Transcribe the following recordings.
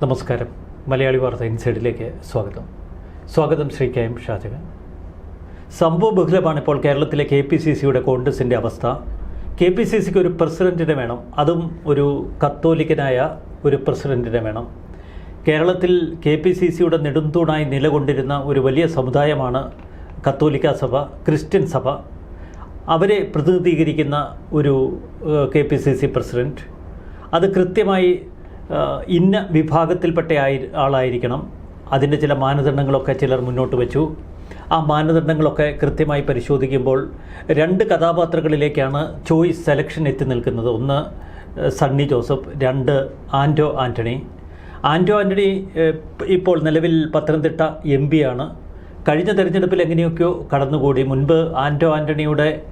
നമസ്കാരം. മലയാളി വാർത്ത ഇൻസൈഡിലേക്ക് സ്വാഗതം. സ്വാഗതം ശ്രീ കെ എം ഷാജകൻ സംഭവ ബഹുലമാണ് ഇപ്പോൾ കേരളത്തിലെ കെ പി സി സിയുടെ കോൺഗ്രസിന്റെ അവസ്ഥ. കെ പി സി സിക്ക് ഒരു പ്രസിഡന്റിനെ വേണം. അതും ഒരു കത്തോലിക്കനായ ഒരു പ്രസിഡന്റിനെ വേണം. കേരളത്തിൽ കെ പി സി സിയുടെ നെടുന്തൂണായി നിലകൊണ്ടിരുന്ന ഒരു വലിയ സമുദായമാണ് കത്തോലിക്ക സഭ ക്രിസ്ത്യൻ സഭ. അവരെ പ്രതിനിധീകരിക്കുന്ന ഒരു K P C C president അത് കൃത്യമായി ഇന്ന വിഭാഗത്തിൽപ്പെട്ട ആളായിരിക്കണം. അതിന്റെ ചില മാനദണ്ഡങ്ങളൊക്കെ ചിലർ മുന്നോട്ട് വെച്ചു. ആ മാനദണ്ഡങ്ങളൊക്കെ കൃത്യമായി പരിശോധിക്കുമ്പോൾ രണ്ട് കഥാപാത്രങ്ങളിലേക്കാണ് ചോയ്സ് സെലക്ഷൻ എത്തി നിൽക്കുന്നത്. ഒന്ന് സണ്ണി ജോസഫ് രണ്ട് ആന്റോ ആന്റണി ആന്റോ ആന്റണി ഇപ്പോൾ നിലവിൽ പത്തനംതിട്ട എം ആണ്. കഴിഞ്ഞ തെരഞ്ഞെടുപ്പിൽ എങ്ങനെയൊക്കെയോ കടന്നുകൂടി. മുൻപ് ആന്റോ ആന്റണിയുടെ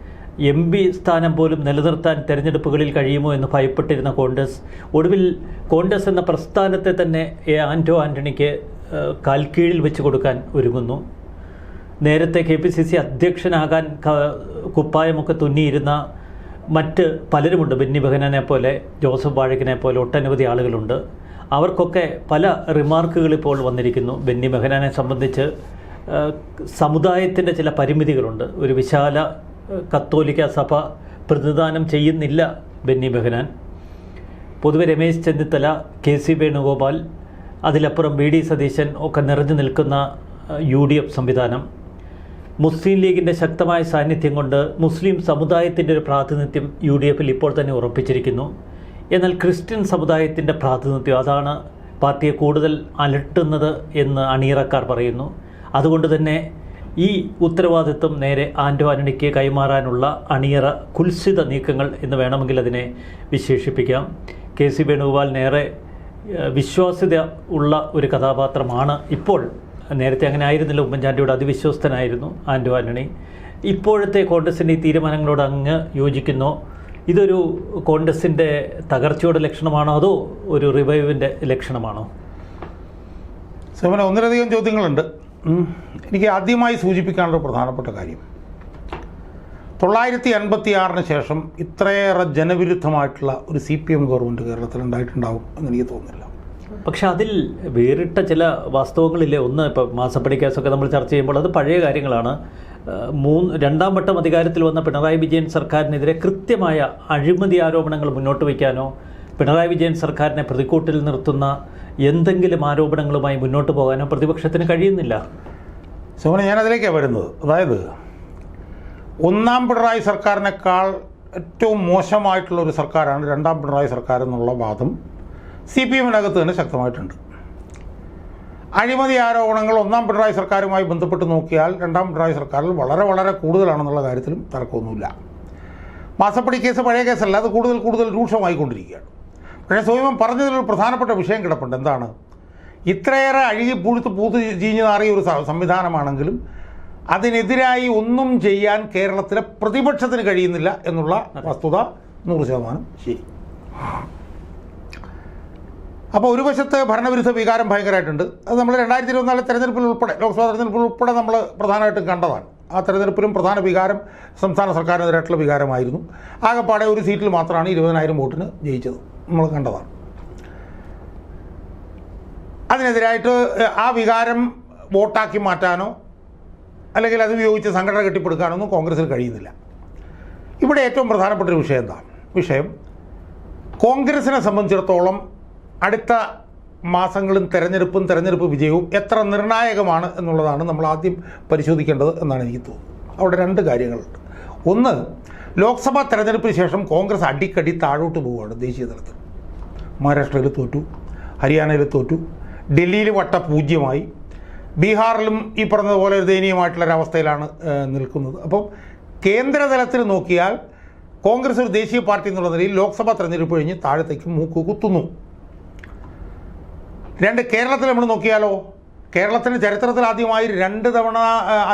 എം പി സ്ഥാനം പോലും നിലനിർത്താൻ തെരഞ്ഞെടുപ്പുകളിൽ കഴിയുമോ എന്ന് ഭയപ്പെട്ടിരുന്ന കോൺഗ്രസ് ഒടുവിൽ കോൺഗ്രസ് എന്ന പ്രസ്ഥാനത്തെ തന്നെ എ ആന്റോ ആന്റണിക്ക് കാൽക്കീഴിൽ വെച്ച് കൊടുക്കാൻ ഒരുങ്ങുന്നു. നേരത്തെ കെ പി സി സി അധ്യക്ഷനാകാൻ കുപ്പായമൊക്കെ തുന്നിയിരുന്ന മറ്റ് പലരുമുണ്ട്. ബെന്നി ബഹനനെ പോലെ ജോസഫ് വാഴക്കിനെ പോലെ ഒട്ടനവധി ആളുകളുണ്ട്. അവർക്കൊക്കെ പല റിമാർക്കുകൾ ഇപ്പോൾ വന്നിരിക്കുന്നു. ബെന്നി ബെഹനാനെ സംബന്ധിച്ച് സമുദായത്തിന്റെ ചില പരിമിതികളുണ്ട്. ഒരു വിശാല കത്തോലിക്ക സഭ പ്രതിദാനം ചെയ്യുന്നില്ല ബെന്നി ബെഹനാൻ. പൊതുവെ രമേശ് ചെന്നിത്തല കെ സി വേണുഗോപാൽ അതിലപ്പുറം വി ഡി സതീശൻ ഒക്കെ നിറഞ്ഞു നിൽക്കുന്ന യു ഡി എഫ് സംവിധാനം. മുസ്ലിം ലീഗിന്റെ ശക്തമായ സാന്നിധ്യം കൊണ്ട് മുസ്ലിം സമുദായത്തിന്റെ ഒരു പ്രാതിനിധ്യം യു ഡി എഫിൽ ഇപ്പോൾ തന്നെ ഉറപ്പിച്ചിരിക്കുന്നു. എന്നാൽ ക്രിസ്ത്യൻ സമുദായത്തിന്റെ പ്രാതിനിധ്യം അതാണ് പാർട്ടിയെ കൂടുതൽ അലട്ടുന്നത് എന്ന് അണിയറക്കാർ പറയുന്നു. അതുകൊണ്ട് തന്നെ ഈ ഉത്തരവാദിത്വം നേരെ ആൻഡോ ആന്റണിക്ക് കൈമാറാനുള്ള അണിയറ കുൽസിത നീക്കങ്ങൾ എന്ന് വേണമെങ്കിൽ അതിനെ വിശേഷിപ്പിക്കാം. കെ സി വേണുഗോപാൽ നേരെ വിശ്വാസ്യത ഉള്ള ഒരു കഥാപാത്രമാണ് ഇപ്പോൾ. നേരത്തെ അങ്ങനെ ആയിരുന്നില്ല. ഉമ്മൻചാണ്ടിയുടെ അതിവിശ്വസ്തനായിരുന്നു ആൻഡോ ആന്റണി. ഇപ്പോഴത്തെ കോൺഗ്രസിന്റെ ഈ തീരുമാനങ്ങളോട് അങ്ങ് യോജിക്കുന്നു? ഇതൊരു കോൺഗ്രസിന്റെ തകർച്ചയുടെ ലക്ഷണമാണോ? അതോ ഒരു റിവൈവിന്റെ ലക്ഷണമാണോ? സോമന ഒന്നിലധികം ചോദ്യങ്ങളുണ്ട്. എനിക്ക് ആദ്യമായി സൂചിപ്പിക്കാനുള്ള പ്രധാനപ്പെട്ട കാര്യം. തൊള്ളായിരത്തി അൻപത്തി ആറിന് ശേഷം ഇത്രയേറെ ജനവിരുദ്ധമായിട്ടുള്ള ഒരു സി പി എം ഗവൺമെന്റ് കേരളത്തിൽ ഉണ്ടായിട്ടുണ്ടാവും എന്ന് എനിക്ക് തോന്നുന്നില്ല. പക്ഷെ അതിൽ വേറിട്ട ചില വാസ്തവങ്ങളില്ലേ? ഒന്ന് ഇപ്പോൾ മാസപ്പടി കേസൊക്കെ നമ്മൾ ചർച്ച ചെയ്യുമ്പോൾ അത് പഴയ കാര്യങ്ങളാണ്. മൂന്ന് രണ്ടാം വട്ടം അധികാരത്തിൽ വന്ന പിണറായി വിജയൻ സർക്കാരിനെതിരെ കൃത്യമായ അഴിമതി ആരോപണങ്ങൾ മുന്നോട്ട് വയ്ക്കാനോ പിണറായി വിജയൻ സർക്കാരിനെ പ്രതിക്കൂട്ടിൽ നിർത്തുന്ന എന്തെങ്കിലും ആരോപണങ്ങളുമായി മുന്നോട്ട് പോകാനോ പ്രതിപക്ഷത്തിന് കഴിയുന്നില്ല. സോമന ഞാനതിലേക്കാണ് വരുന്നത്. അതായത് ഒന്നാം പിണറായി സർക്കാരിനേക്കാൾ ഏറ്റവും മോശമായിട്ടുള്ള ഒരു സർക്കാരാണ് രണ്ടാം പിണറായി സർക്കാർ എന്നുള്ള വാദം സി പി എമ്മിനകത്ത് തന്നെ ശക്തമായിട്ടുണ്ട്. അഴിമതി ആരോപണങ്ങൾ ഒന്നാം പിണറായി സർക്കാരുമായി ബന്ധപ്പെട്ട് നോക്കിയാൽ രണ്ടാം പിണറായി സർക്കാരിൽ വളരെ വളരെ കൂടുതലാണെന്നുള്ള കാര്യത്തിലും തർക്കമൊന്നുമില്ല. മാസപ്പടി കേസ് പഴയ കേസല്ല അത് കൂടുതൽ കൂടുതൽ രൂക്ഷമായിക്കൊണ്ടിരിക്കുകയാണ്. പക്ഷേ സ്വയം പറഞ്ഞതിലൊരു പ്രധാനപ്പെട്ട വിഷയം കിടപ്പുണ്ട്. എന്താണ്? ഇത്രയേറെ അഴുകി പുഴുത്ത് പൂത്ത് ചീഞ്ഞു നാറിയ ഒരു സംവിധാനമാണെങ്കിലും അതിനെതിരായി ഒന്നും ചെയ്യാൻ കേരളത്തിലെ പ്രതിപക്ഷത്തിന് കഴിയുന്നില്ല എന്നുള്ള വസ്തുത നൂറ് ശതമാനം ശരി. അപ്പോൾ ഒരു വശത്ത് ഭരണവിരുദ്ധ വികാരം ഭയങ്കരമായിട്ടുണ്ട്. അത് നമ്മൾ രണ്ടായിരത്തി ഇരുപത്തിനാല് തെരഞ്ഞെടുപ്പിൽ ഉൾപ്പെടെ ലോക്സഭാ തെരഞ്ഞെടുപ്പിൽ ഉൾപ്പെടെ നമ്മൾ പ്രധാനമായിട്ടും കണ്ടതാണ്. ആ തെരഞ്ഞെടുപ്പിലും പ്രധാന വികാരം സംസ്ഥാന സർക്കാരിനെതിരായിട്ടുള്ള വികാരമായിരുന്നു. ആകെപ്പാടെ ഒരു സീറ്റിൽ മാത്രമാണ് ഇരുപതിനായിരം വോട്ടിന് ജയിച്ചത്. നമ്മൾ കണ്ടതാണ്. അതിനെതിരായിട്ട് ആ വികാരം വോട്ടാക്കി മാറ്റാനോ അല്ലെങ്കിൽ അത് ഉപയോഗിച്ച് സംഘടന കെട്ടിപ്പടുക്കാനോ ഒന്നും കോൺഗ്രസ്സിൽ കഴിയുന്നില്ല. ഇവിടെ ഏറ്റവും പ്രധാനപ്പെട്ട ഒരു വിഷയം എന്താ? വിഷയം കോൺഗ്രസിനെ സംബന്ധിച്ചിടത്തോളം അടുത്ത മാസങ്ങളും തെരഞ്ഞെടുപ്പും തെരഞ്ഞെടുപ്പ് വിജയവും എത്ര നിർണായകമാണ് എന്നുള്ളതാണ് നമ്മൾ ആദ്യം പരിശോധിക്കേണ്ടത് എന്നാണ് എനിക്ക് തോന്നുന്നത്. അവിടെ രണ്ട് കാര്യങ്ങളുണ്ട്. ഒന്ന് ലോക്സഭാ തെരഞ്ഞെടുപ്പിന് ശേഷം കോൺഗ്രസ് അടിക്കടി താഴോട്ട് പോവുകയാണ് ദേശീയ തലത്തിൽ. മഹാരാഷ്ട്രയിൽ തോറ്റു ഹരിയാനയിൽ തോറ്റു ഡൽഹിയിൽ വട്ട പൂജ്യമായി ബീഹാറിലും ഈ പറഞ്ഞതുപോലെ ഒരു ദയനീയമായിട്ടുള്ളൊരവസ്ഥയിലാണ് നിൽക്കുന്നത്. അപ്പം കേന്ദ്രതലത്തിൽ നോക്കിയാൽ കോൺഗ്രസ് ഒരു ദേശീയ പാർട്ടി എന്നുള്ള നിലയിൽ ലോക്സഭാ തെരഞ്ഞെടുപ്പ് കഴിഞ്ഞ് താഴത്തേക്ക് മൂക്ക് കുത്തുന്നു. രണ്ട് കേരളത്തിൽ നമ്മൾ നോക്കിയാലോ കേരളത്തിന്റെ ചരിത്രത്തിൽ ആദ്യമായി രണ്ട് തവണ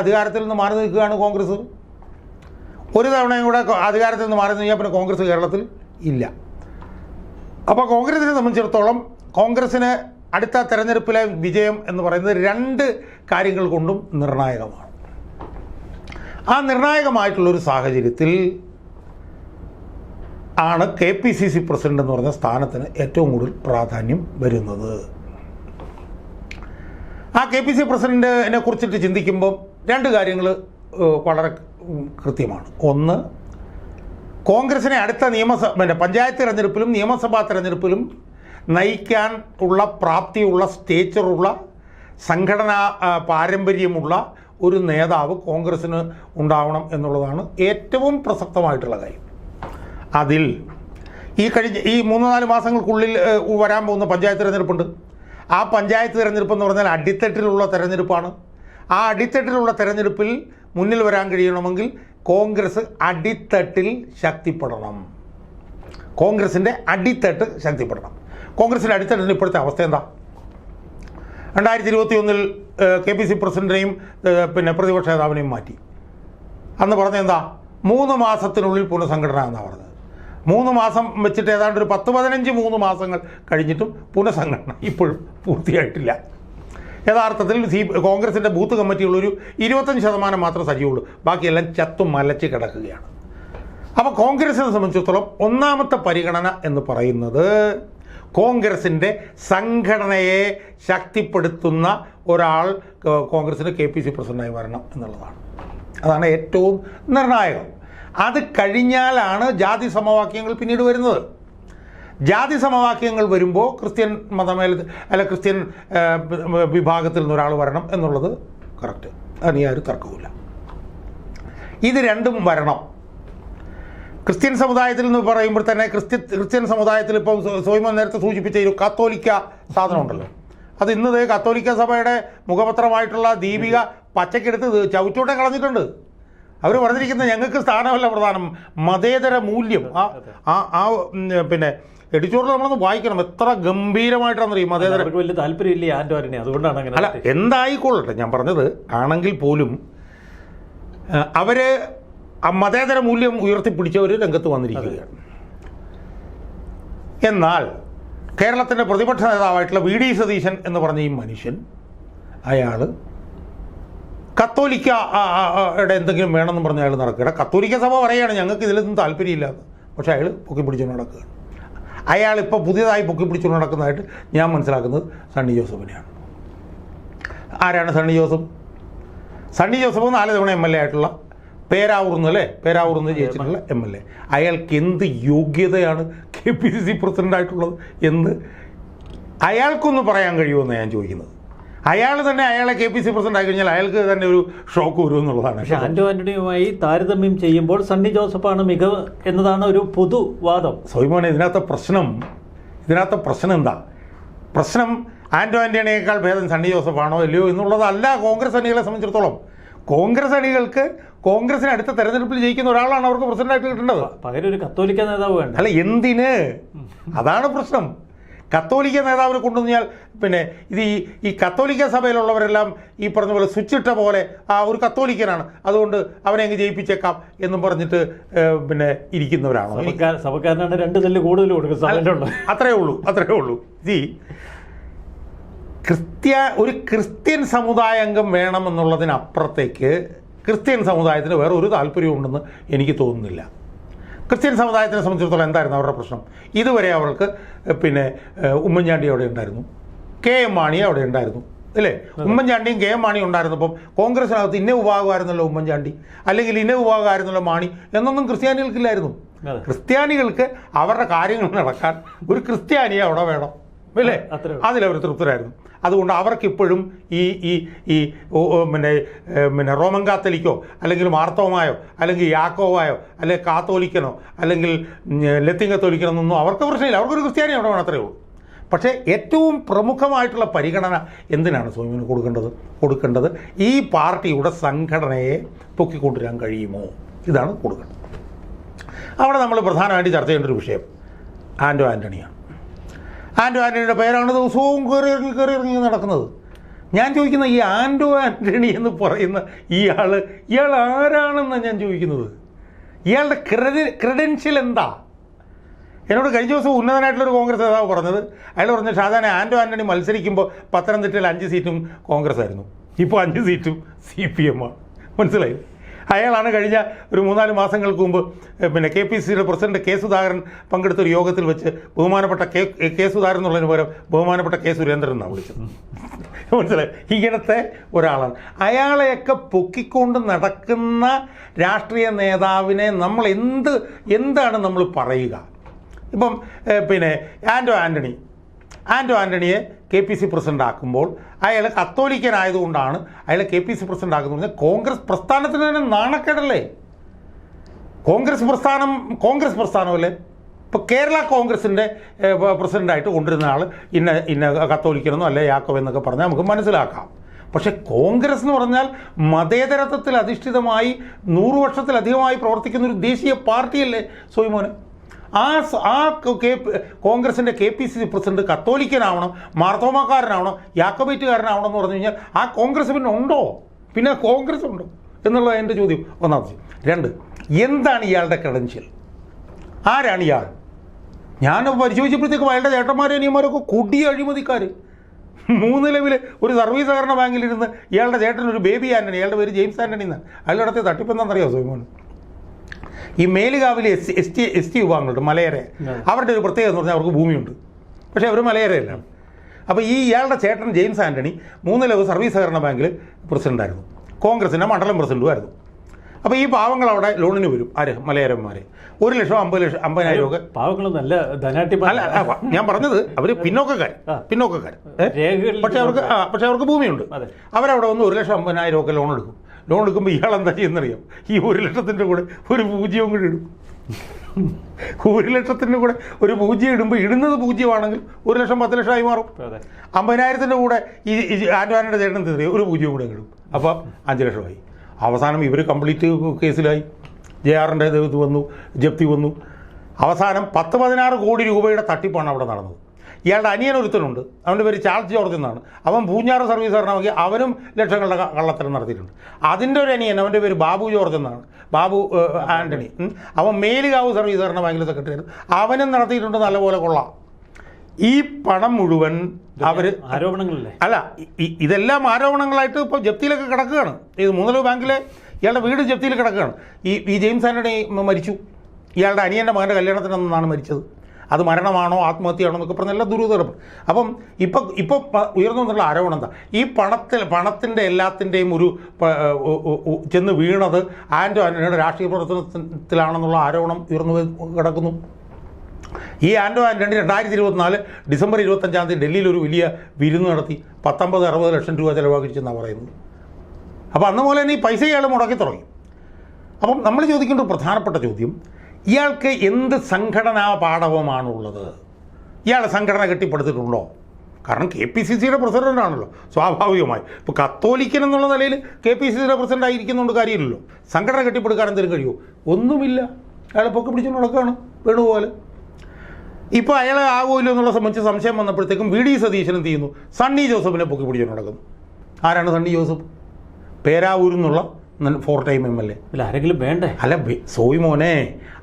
അധികാരത്തിൽ നിന്ന് മാറി നിൽക്കുകയാണ് കോൺഗ്രസ്. ഒരു തവണയും കൂടെ അധികാരത്തിൽ നിന്ന് മാറി നിൽക്കാൻ പിന്നെ കോൺഗ്രസ് കേരളത്തിൽ ഇല്ല. അപ്പോൾ കോൺഗ്രസിനെ സംബന്ധിച്ചിടത്തോളം കോൺഗ്രസ്സിന് അടുത്ത തെരഞ്ഞെടുപ്പിലെ വിജയം എന്ന് പറയുന്നത് രണ്ട് കാര്യങ്ങൾ കൊണ്ടും നിർണായകമാണ്. ആ നിർണായകമായിട്ടുള്ളൊരു സാഹചര്യത്തിൽ ആണ് K P C C president എന്ന് പറഞ്ഞ സ്ഥാനത്തിന് ഏറ്റവും കൂടുതൽ പ്രാധാന്യം വരുന്നത്. ആ കെ പി സി പ്രസിഡന്റിനെ കുറിച്ചിട്ട് ചിന്തിക്കുമ്പോൾ രണ്ട് കാര്യങ്ങൾ വളരെ കൃത്യമാണ്. ഒന്ന് കോൺഗ്രസിനെ അടുത്ത നിയമസഭ പിന്നെ പഞ്ചായത്ത് തിരഞ്ഞെടുപ്പിലും നിയമസഭാ തിരഞ്ഞെടുപ്പിലും നയിക്കാൻ ഉള്ള പ്രാപ്തിയുള്ള സ്റ്റേച്ചറുള്ള സംഘടനാ പാരമ്പര്യമുള്ള ഒരു നേതാവ് കോൺഗ്രസ്സിന് ഉണ്ടാവണം എന്നുള്ളതാണ് ഏറ്റവും പ്രസക്തമായിട്ടുള്ള കാര്യം. അതിൽ ഈ കഴിഞ്ഞ ഈ മൂന്ന് നാല് മാസങ്ങൾക്കുള്ളിൽ വരാൻ പോകുന്ന പഞ്ചായത്ത് തിരഞ്ഞെടുപ്പുണ്ട്. ആ പഞ്ചായത്ത് തിരഞ്ഞെടുപ്പ് എന്ന് പറഞ്ഞാൽ അടിത്തട്ടിലുള്ള തിരഞ്ഞെടുപ്പാണ്. ആ അടിത്തട്ടിലുള്ള തെരഞ്ഞെടുപ്പിൽ മുന്നിൽ വരാൻ കഴിയണമെങ്കിൽ കോൺഗ്രസ് അടിത്തട്ടിൽ ശക്തിപ്പെടണം. കോൺഗ്രസിന്റെ അടിത്തട്ട് ശക്തിപ്പെടണം. കോൺഗ്രസിന്റെ അടിത്തട്ടിന് ഇപ്പോഴത്തെ അവസ്ഥ എന്താ? രണ്ടായിരത്തി ഇരുപത്തി ഒന്നിൽ കെ പി സി പ്രസിഡന്റിനെയും പിന്നെ പ്രതിപക്ഷ നേതാവിനെയും മാറ്റി. അന്ന് പറഞ്ഞ എന്താ? മൂന്ന് മാസത്തിനുള്ളിൽ പുനഃസംഘടന എന്നാണ് പറഞ്ഞത്. മൂന്ന് മാസം വെച്ചിട്ട് ഏതാണ്ട് ഒരു പത്ത് പതിനഞ്ച് മൂന്ന് മാസങ്ങൾ കഴിഞ്ഞിട്ടും പുനഃസംഘടന ഇപ്പോഴും പൂർത്തിയായിട്ടില്ല. യഥാർത്ഥത്തിൽ സി കോൺഗ്രസിന്റെ ബൂത്ത് കമ്മിറ്റിയുള്ളൊരു ഇരുപത്തഞ്ച് ശതമാനം മാത്രം സജീവുള്ളൂ. ബാക്കിയെല്ലാം ചത്തും മലച്ച് കിടക്കുകയാണ്. അപ്പോൾ കോൺഗ്രസിനെ സംബന്ധിച്ചിടത്തോളം ഒന്നാമത്തെ പരിഗണന എന്ന് പറയുന്നത് കോൺഗ്രസിന്റെ സംഘടനയെ ശക്തിപ്പെടുത്തുന്ന ഒരാൾ കോൺഗ്രസിന്റെ കെ പി സി പ്രസിഡന്റായി വരണം എന്നുള്ളതാണ്. അതാണ് ഏറ്റവും നിർണായകം. അത് കഴിഞ്ഞാലാണ് ജാതി സമവാക്യങ്ങൾ പിന്നീട് വരുന്നത്. ജാതി സമവാക്യങ്ങൾ വരുമ്പോൾ ക്രിസ്ത്യൻ മതമേല അല്ല ക്രിസ്ത്യൻ വിഭാഗത്തിൽ നിന്ന് ഒരാൾ വരണം എന്നുള്ളത് കറക്റ്റ് അതിന് യാതൊരു തർക്കവുമില്ല. ഇത് രണ്ടും വരണം. ക്രിസ്ത്യൻ സമുദായത്തിൽ എന്ന് പറയുമ്പോൾ തന്നെ ക്രിസ്ത്യ ക്രിസ്ത്യൻ സമുദായത്തിൽ ഇപ്പോൾ സ്വയം നേരത്തെ സൂചിപ്പിച്ച ഒരു കത്തോലിക്ക സാധനമുണ്ടല്ലോ. അത് ഇന്ന് കത്തോലിക്ക സഭയുടെ മുഖപത്രമായിട്ടുള്ള ദീപിക പച്ചക്കെടുത്ത് ചവിറ്റോട്ടെ കളഞ്ഞിട്ടുണ്ട്. അവർ പറഞ്ഞിരിക്കുന്നത് ഞങ്ങൾക്ക് സ്ഥാനമല്ല പ്രധാനം മതേതര മൂല്യം. ആ ആ പിന്നെ എഡിറ്റോറിയൽ നമ്മളൊന്ന് വായിക്കണം. എത്ര ഗംഭീരമായിട്ടാണെന്നറിയും? അവർക്ക് വലിയ താല്പര്യമില്ല ആൻഡോ ആന്റണി. അതുകൊണ്ടാണ് അങ്ങനെ അല്ല എന്തായിക്കൊള്ളട്ടെ? ഞാൻ പറഞ്ഞത് ആണെങ്കിൽ പോലും അവർ ആ മതേതര മൂല്യം ഉയർത്തിപ്പിടിച്ചവർ രംഗത്ത് വന്നിരിക്കുകയാണ്. എന്നാൽ കേരളത്തിന്റെ പ്രതിപക്ഷ നേതാവായിട്ടുള്ള വി ഡി സതീശൻ എന്ന് പറഞ്ഞ ഈ മനുഷ്യൻ അയാൾ കത്തോലിക്ക ആ, ആ, ആ, യുടെ എന്തെങ്കിലും വേണമെന്ന് പറഞ്ഞ അയാൾ നടക്കുകയാണ്. കത്തോലിക്ക സഭ പറയുകയാണ് ഞങ്ങൾക്ക് ഇതിലൊന്നും താല്പര്യമില്ല പക്ഷേ അയാൾ പൊക്കി പിടിച്ചുകൊണ്ട് നടക്കുകയാണ്. അയാൾ ഇപ്പോൾ പുതിയതായി പൊക്കി പിടിച്ചുകൊണ്ട് നടക്കുന്നതായിട്ട് ഞാൻ മനസ്സിലാക്കുന്നത് സണ്ണി ജോസഫിനെയാണ്. ആരാണ് സണ്ണി ജോസഫ്? സണ്ണി ജോസഫ് നാല് തവണ എം എൽ എ ആയിട്ടുള്ള പേരാവൂർന്ന് അല്ലേ? പേരാവൂർന്ന് ജയിച്ചിട്ടുള്ള എം എൽ എ. അയാൾക്ക് എന്ത് യോഗ്യതയാണ് കെ പി സി സി പ്രസിഡന്റായിട്ടുള്ളത് എന്ന് അയാൾക്കൊന്ന് പറയാൻ കഴിയുമെന്ന് ഞാൻ ചോദിക്കുന്നത്. അയാൾ തന്നെ അയാളെ കെ പി സി പ്രസിഡന്റ് ആയി കഴിഞ്ഞാൽ അയാൾക്ക് തന്നെ ഒരു ഷോക്ക് വരും എന്നുള്ളതാണ്. പക്ഷെ ആന്റോ ആന്റണിയുമായി താരതമ്യം ചെയ്യുമ്പോൾ സണ്ണി ജോസഫാണ് മികവ് എന്നതാണ് ഒരു പൊതുവാദം. സോയിമോനെ ഇതിനകത്തെ പ്രശ്നം ഇതിനകത്തെ പ്രശ്നം എന്താ? പ്രശ്നം ആന്റോ ആന്റണിയേക്കാൾ ഭേദം സണ്ണി ജോസഫാണോ അല്ലയോ എന്നുള്ളതല്ല കോൺഗ്രസ് അണികളെ സംബന്ധിച്ചിടത്തോളം. കോൺഗ്രസ് അണികൾക്ക് കോൺഗ്രസിന് അടുത്ത തെരഞ്ഞെടുപ്പിൽ ജയിക്കുന്ന ഒരാളാണ് അവർക്ക് പ്രസിഡന്റായിട്ട് കിട്ടേണ്ടത്. പകരം ഒരു കത്തോലിക്ക നേതാവ് വേണ്ട? അല്ല എന്തിന്? അതാണ് പ്രശ്നം. കത്തോലിക്ക നേതാവിനെ കൊണ്ടുവന്നാൽ പിന്നെ ഇത് ഈ ഈ കത്തോലിക്ക സഭയിലുള്ളവരെല്ലാം ഈ പറഞ്ഞ പോലെ സ്വിച്ച് ഇട്ട പോലെ ആ ഒരു കത്തോലിക്കനാണ്. അതുകൊണ്ട് അവനെ അങ്ങ് ജയിപ്പിച്ചേക്കാം എന്നും പറഞ്ഞിട്ട് പിന്നെ ഇരിക്കുന്നവരാണ്. സഭക്കാരനാണ് രണ്ട് നെല്ല് കൂടുതൽ കൊടുക്കും അത്രേ ഉള്ളൂ അത്രേ ഉള്ളൂ. ജി ക്രിസ്ത്യ ഒരു ക്രിസ്ത്യൻ സമുദായ അംഗം വേണമെന്നുള്ളതിനപ്പുറത്തേക്ക് ക്രിസ്ത്യൻ സമുദായത്തിന് വേറെ ഒരു താല്പര്യമുണ്ടെന്ന് എനിക്ക് തോന്നുന്നില്ല. ക്രിസ്ത്യൻ സമുദായത്തിനെ സംബന്ധിച്ചിടത്തോളം എന്തായിരുന്നു അവരുടെ പ്രശ്നം? ഇതുവരെ അവൾക്ക് പിന്നെ ഉമ്മൻചാണ്ടി അവിടെ ഉണ്ടായിരുന്നു. കെ എം മാണി അവിടെ ഉണ്ടായിരുന്നു. അല്ലേ ഉമ്മൻചാണ്ടിയും കെ എം മാണിയും ഉണ്ടായിരുന്നപ്പം കോൺഗ്രസിനകത്ത് ഇന്ന വിഭാഗമായിരുന്നല്ലോ ഉമ്മൻചാണ്ടി? അല്ലെങ്കിൽ ഇന്ന വിഭാഗമായിരുന്നല്ലോ മാണി? എന്നൊന്നും ക്രിസ്ത്യാനികൾക്കില്ലായിരുന്നു. ക്രിസ്ത്യാനികൾക്ക് അവരുടെ കാര്യങ്ങൾ നടക്കാൻ ഒരു ക്രിസ്ത്യാനിയെ അവിടെ വേണം. അല്ലേ? അതിലവർ തൃപ്തരായിരുന്നു. അതുകൊണ്ട് അവർക്കിപ്പോഴും ഈ ഈ ഈ പിന്നെ പിന്നെ റോമൻ കാത്തലിക്കോ അല്ലെങ്കിൽ മാർത്തോമായോ അല്ലെങ്കിൽ യാക്കോവായോ അല്ലെങ്കിൽ കാത്തോലിക്കനോ അല്ലെങ്കിൽ ഉം, തോലിക്കണോ കത്തോലിക്കനോ എന്നൊന്നും അവർക്ക് പ്രശ്നമില്ല. അവർക്കൊരു ക്രിസ്ത്യാനി അവിടെ വേണം അത്രയേ ഉള്ളൂ. പക്ഷേ ഏറ്റവും പ്രമുഖമായിട്ടുള്ള പരിഗണന എന്തിനാണ് സ്വാമിന് കൊടുക്കേണ്ടത്? കൊടുക്കേണ്ടത് ഈ പാർട്ടിയുടെ സംഘടനയെ പൊക്കിക്കൊണ്ടുവരാൻ കഴിയുമോ? ഇതാണ് കൊടുക്കേണ്ടത്. അവിടെ നമ്മൾ പ്രധാനമായിട്ട് ചർച്ച ചെയ്യേണ്ട ഒരു വിഷയം ആൻഡോ ആന്റണിയാണ് ആന്റോ ആന്റണിയുടെ പേരാണ് ദിവസവും കയറി ഇറങ്ങി കയറി ഇറങ്ങി നടക്കുന്നത്. ഞാൻ ചോദിക്കുന്ന ഈ ആൻഡോ ആന്റണി എന്ന് പറയുന്ന ഇയാൾ ഇയാൾ ആരാണെന്നാണ് ഞാൻ ചോദിക്കുന്നത്? ഇയാളുടെ ക്രെഡി ക്രെഡൻഷ്യൽ എന്താ? എന്നോട് കഴിഞ്ഞ ദിവസം ഉന്നതനായിട്ടുള്ളൊരു കോൺഗ്രസ് നേതാവ് പറഞ്ഞത്. അയാൾ പറഞ്ഞ സാധാരണ ആൻഡോ ആന്റണി മത്സരിക്കുമ്പോൾ പത്തനംതിട്ടയിൽ അഞ്ച് സീറ്റും കോൺഗ്രസ് ആയിരുന്നു. ഇപ്പോൾ അഞ്ച് സീറ്റും സി പി എം ആണ് മനസ്സിലായി? അയാളാണ് കഴിഞ്ഞ ഒരു മൂന്നാൽ മാസങ്ങൾക്ക് മുമ്പ് പിന്നെ കെ പി സിയുടെ പ്രസിഡന്റ് കെ സുധാകരൻ പങ്കെടുത്ത ഒരു യോഗത്തിൽ വെച്ച് ബഹുമാനപ്പെട്ട കെ കെ സുധാകരൻ എന്നുള്ളതിന് പകരം ബഹുമാനപ്പെട്ട കെ സുരേന്ദ്രൻ എന്നാണ് വിളിച്ചത്. മനസ്സിലായി? ഇങ്ങനത്തെ ഒരാളാണ്. അയാളെയൊക്കെ പൊക്കിക്കൊണ്ട് നടക്കുന്ന രാഷ്ട്രീയ നേതാവിനെ നമ്മൾ എന്ത് എന്താണ് നമ്മൾ പറയുക? ഇപ്പം പിന്നെ ആൻഡോ ആന്റണി ആന്റോ ആന്റണിയെ കെ പി സി പ്രസിഡന്റ് ആക്കുമ്പോൾ അയാൾ കത്തോലിക്കനായതുകൊണ്ടാണ് അയാളെ കെ പി സി പ്രസിഡന്റ് ആക്കുന്നത് കോൺഗ്രസ് പ്രസ്ഥാനത്തിന് തന്നെ നാണക്കേടല്ലേ? കോൺഗ്രസ് പ്രസ്ഥാനം കോൺഗ്രസ് പ്രസ്ഥാനമല്ലേ ഇപ്പോൾ കേരള കോൺഗ്രസിന്റെ പ്രസിഡന്റായിട്ട് കൊണ്ടിരുന്ന ആൾ ഇന്ന ഇന്ന കത്തോലിക്കണമെന്നോ അല്ലെ യാക്കോ എന്നൊക്കെ പറഞ്ഞാൽ നമുക്ക് മനസ്സിലാക്കാം. പക്ഷേ കോൺഗ്രസ് എന്ന് പറഞ്ഞാൽ മതേതരത്വത്തിൽ അധിഷ്ഠിതമായി നൂറ് വർഷത്തിലധികമായി പ്രവർത്തിക്കുന്ന ഒരു ദേശീയ പാർട്ടിയല്ലേ സോയ്മോനെ? ആ ആ ക- കോൺഗ്രസിന്റെ K P C C president കത്തോലിക്കനാവണം മാർത്തോമാക്കാരനാവണം യാക്കോബേറ്റുകാരനാവണം എന്ന് പറഞ്ഞു കഴിഞ്ഞാൽ ആ കോൺഗ്രസ് പിന്നെ ഉണ്ടോ? പിന്നെ കോൺഗ്രസ് ഉണ്ടോ? എന്നുള്ളത് എന്റെ ചോദ്യം ഒന്നാമത് രണ്ട് എന്താണ് ഇയാളുടെ ക്രെഡൻഷ്യൽ ആരാണ് ഇയാൾ? ഞാൻ പരിശോധിച്ചപ്പോഴത്തേക്ക് അയാളുടെ ചേട്ടന്മാരും അനിയന്മാരൊക്കെ കുടിയ അഴിമതിക്കാർ മൂന്ന് ലെവൽ ഒരു സർവീസ് സഹകരണ ബാങ്കിലിരുന്ന് ഇയാളുടെ ചേട്ടൻ ഒരു ബേബി ആന്റണി ഇയാളുടെ പേര് ജെയിംസ് ആന്റണി എന്നാണ്. അയാളുടെ അടുത്ത് തട്ടിപ്പെന്താണെന്നറിയാമോ സോമോൻ ഈ മേലുകാവിലെ S S T S T വിഭാഗങ്ങളുണ്ട് മലയരെ അവരുടെ ഒരു പ്രത്യേകത എന്ന് പറഞ്ഞാൽ അവർക്ക് ഭൂമിയുണ്ട്. പക്ഷേ അവർ മലയരയല്ല അപ്പോൾ ഈ ഇയാളുടെ ചേട്ടൻ ജെയിംസ് ആന്റണി മൂന്ന് ലോക സർവീസ് സഹകരണ ബാങ്കിൽ പ്രസിഡന്റായിരുന്നു കോൺഗ്രസിന്റെ മണ്ഡലം പ്രസിഡന്റുമായിരുന്നു അപ്പോൾ ഈ പാവങ്ങൾ അവിടെ ലോണിന് വരും ആര്? മലയാരന്മാരെ. ഒരു ലക്ഷം അമ്പത് ലക്ഷം അമ്പതിനായിരം ഒക്കെ. പാവങ്ങൾ നല്ല ധനാട്ടി അല്ല ഞാൻ പറഞ്ഞത് അവർ പിന്നോക്കക്കാർ. പിന്നോക്കക്കാർ പക്ഷേ അവർക്ക് പക്ഷേ അവർക്ക് ഭൂമിയുണ്ട്. അവരവിടെ വന്ന് ഒരു ലക്ഷം അമ്പതിനായിരം ഒക്കെ ലോൺ എടുക്കും. ലോൺ എടുക്കുമ്പോൾ ഇയാൾ എന്താ ചെയ്യുന്നറിയാം? ഈ ഒരു ലക്ഷത്തിന്റെ കൂടെ ഒരു പൂജ്യവും കൂടി ഇടും. ഒരു ലക്ഷത്തിന്റെ കൂടെ ഒരു പൂജ്യം ഇടുമ്പോൾ ഇടുന്നത് പൂജ്യമാണെങ്കിൽ ഒരു ലക്ഷം പത്ത് ലക്ഷമായി മാറും. അമ്പതിനായിരത്തിന്റെ കൂടെ ഈ ആൻഡ്വാനിയുടെ ചേട്ടൻ തീർന്നു ഒരു പൂജ്യം കൂടെ ഇടും. അപ്പം അഞ്ച് ലക്ഷമായി. അവസാനം ഇവർ കംപ്ലീറ്റ് കേസിലായി. ജെ ആറിന്റെ ഇത് വന്നു ജപ്തി വന്നു. അവസാനം പത്ത് പതിനാറ് കോടി രൂപയുടെ തട്ടിപ്പാണ് അവിടെ നടന്നത്. ഇയാളുടെ അനിയൻ ഒരുത്തനുണ്ട്. അവന്റെ പേര് ചാൾസ് ജോർജ് എന്നാണ്. അവൻ പൂഞ്ഞാറ് സർവീസ് കാരണമാക്കി അവനും ലക്ഷങ്ങളുടെ കള്ളത്തരം നടത്തിയിട്ടുണ്ട്. അതിന്റെ ഒരു അനിയൻ അവന്റെ പേര് ബാബു ജോർജ് എന്നാണ്. ബാബു ആന്റണി. അവൻ മേലുകാവ് സർവീസ് കാരണ ബാങ്കിലെ സെക്രട്ടറി അവനും നടത്തിയിട്ടുണ്ട് നല്ലപോലെ കൊള്ളാം. ഈ പണം മുഴുവൻ അവർ ആരോപണങ്ങളല്ലേ? അല്ല ഇതെല്ലാം ആരോപണങ്ങളായിട്ട് ഇപ്പോൾ ജപ്തിയിലൊക്കെ കിടക്കുകയാണ്. ഇത് മൂന്നല ബാങ്കിലെ ഇയാളുടെ വീട് ജപ്തിയിൽ കിടക്കുകയാണ്. ഈ ഈ ജെയിംസ് ആന്റണി മരിച്ചു. ഇയാളുടെ അനിയന്റെ മകന്റെ കല്യാണത്തിനൊന്നാണ് മരിച്ചത്. അത് മരണമാണോ ആത്മഹത്യയാണോ എന്നൊക്കെ പറഞ്ഞ എല്ലാ ദുരിതം. അപ്പം ഇപ്പം ഇപ്പം ഉയർന്നു വന്നുള്ള ആരോപണം എന്താ? ഈ പണത്തിൽ പണത്തിന്റെ എല്ലാത്തിന്റെയും ഒരു ചെന്ന് വീണത് ആന്റോ ആന്റണിയുടെ രാഷ്ട്രീയ പ്രവർത്തനത്തിലാണെന്നുള്ള ആരോപണം ഉയർന്നു കിടക്കുന്നു. ഈ ആൻഡോ ആന്റണി രണ്ടായിരത്തി ഇരുപത്തിനാല് ഡിസംബർ ഇരുപത്തഞ്ചാം തീയതി ഡൽഹിയിൽ ഒരു വലിയ വിരുന്ന് നടത്തി പത്തൊമ്പത് അറുപത് ലക്ഷം രൂപ ചിലവാക്കിച്ചെന്നാണ് പറയുന്നത്. അപ്പോൾ അന്ന് പോലെ തന്നെ ഈ പൈസ ഇയാൾ മുടക്കി തുടങ്ങി. അപ്പം നമ്മൾ ചോദിക്കേണ്ട പ്രധാനപ്പെട്ട ചോദ്യം ഇയാൾക്ക് എന്ത് സംഘടനാ പാഠവുമാണുള്ളത്? ഇയാൾ സംഘടന കെട്ടിപ്പടുത്തിട്ടുണ്ടോ? കാരണം കെ പി സി സിയുടെ പ്രസിഡന്റ് ആണല്ലോ സ്വാഭാവികമായി. ഇപ്പോൾ കത്തോലിക്കൻ എന്നുള്ള നിലയിൽ കെ പി സി സിയുടെ പ്രസിഡന്റ് ആയിരിക്കുന്നുണ്ട് കാര്യമില്ലല്ലോ. സംഘടന കെട്ടിപ്പടുക്കാൻ എന്തെങ്കിലും കഴിയുമോ? ഒന്നുമില്ല. അയാൾ പൊക്കി പിടിച്ചു നടക്കുകയാണ് വേണുപോലെ ഇപ്പോൾ അയാളെ ആകുമല്ലോ എന്നുള്ള സംബന്ധിച്ച് സംശയം വന്നപ്പോഴത്തേക്കും വി ഡി സതീശൻ എന്ത് ചെയ്യുന്നു? സണ്ണി ജോസഫിനെ പൊക്കി പിടിച്ചു നടക്കുന്നു ആരാണ് സണ്ണി ജോസഫ്? പേരാവൂരിൽ നിന്നുള്ള four time M L A അല്ല ആരെങ്കിലും വേണ്ടേ? അല്ല സോയി മോനെ.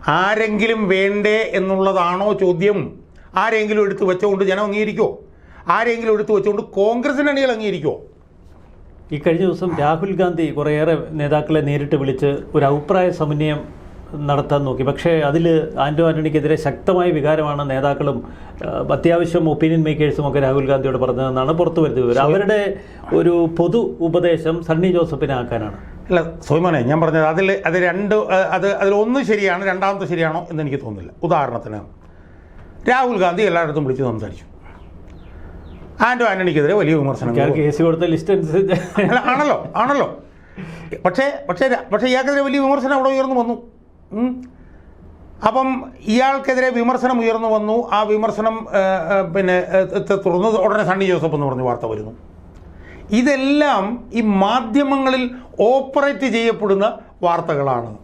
ആരെങ്കിലും വേണ്ടേ എന്നുള്ളതാണോ ചോദ്യം. ആരെങ്കിലും എടുത്തു വെച്ചുകൊണ്ട് ജനം അംഗീകരിക്കോ? ആരെങ്കിലും എടുത്തു വെച്ചുകൊണ്ട് കോൺഗ്രസിന് അണികൾ അംഗീകരിക്കോ? ഈ കഴിഞ്ഞ ദിവസം രാഹുൽ ഗാന്ധി കുറേയേറെ നേതാക്കളെ നേരിട്ട് വിളിച്ച് ഒരു അഭിപ്രായ സമന്വയം നടത്താൻ നോക്കി. പക്ഷേ അതിൽ ആൻഡോ ആന്റണിക്കെതിരെ ശക്തമായ വികാരമാണ് നേതാക്കളും അത്യാവശ്യം ഒപ്പീനിയൻ മേക്കേഴ്സും ഒക്കെ രാഹുൽ ഗാന്ധിയോട് പറഞ്ഞതെന്നാണ് പുറത്തു വരുന്നത്. അവരുടെ ഒരു പൊതു ഉപദേശം സണ്ണി ജോസഫിനെ ആക്കാനാണ്. അല്ല സോയ്മോനെ ഞാൻ പറഞ്ഞത് അതിൽ അത് രണ്ട് അത് അത് അതിലൊന്ന് ശരിയാണ് രണ്ടാമത്തെ ശരിയാണോ എന്ന് എനിക്ക് തോന്നുന്നില്ല. ഉദാഹരണത്തിന് രാഹുൽ ഗാന്ധി എല്ലായിടത്തും വിളിച്ച് സംസാരിച്ചു. ആൻഡോ ആന്റണിക്കെതിരെ വലിയ വിമർശനം കേസ് കൊടുത്ത ലിസ്റ്റ് അനുസരിച്ച് ആണല്ലോ ആണല്ലോ. പക്ഷേ പക്ഷേ പക്ഷേ ഇയാൾക്കെതിരെ വലിയ വിമർശനം അവിടെ ഉയർന്നു വന്നു. അപ്പം ഇയാൾക്കെതിരെ വിമർശനം ഉയർന്നു വന്നു. ആ വിമർശനം പിന്നെ തുടർന്ന് ഉടനെ സണ്ണി ജോസഫ് എന്ന് പറഞ്ഞ് വാർത്ത വരുന്നു. ഇതെല്ലാം ഈ മാധ്യമങ്ങളിൽ ഓപ്പറേറ്റ് ചെയ്യപ്പെടുന്ന വാർത്തകളാണ്.